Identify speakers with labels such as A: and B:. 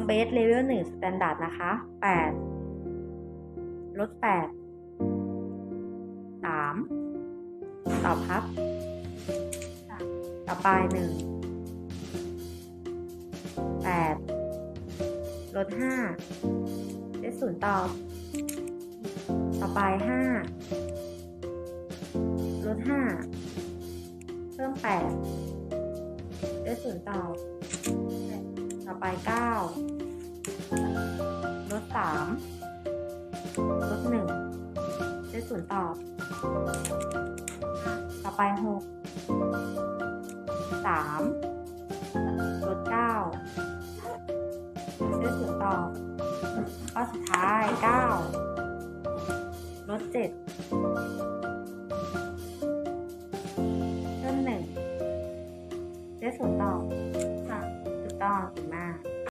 A: องเบสเลเวลหนึ่งสแตนดาร์ดนะคะแปดลดแปดสามตอบครับ ต่อไปหนึ่งแปดลดห้าเลขศูนย์ตอบ ต่อไปห้าลดห้าเพิ่มแปดเลขศูนย์ตอบ ไปเก้าลดสามลดหนึ่งเลขศูนย์ตอบ ต่อไปหกสามลดเก้าเลขศูนย์ตอบข้อสุดท้ายเก้าลดเจ็ดเพิ่มหนึ่งเลขศูนย์ตอบ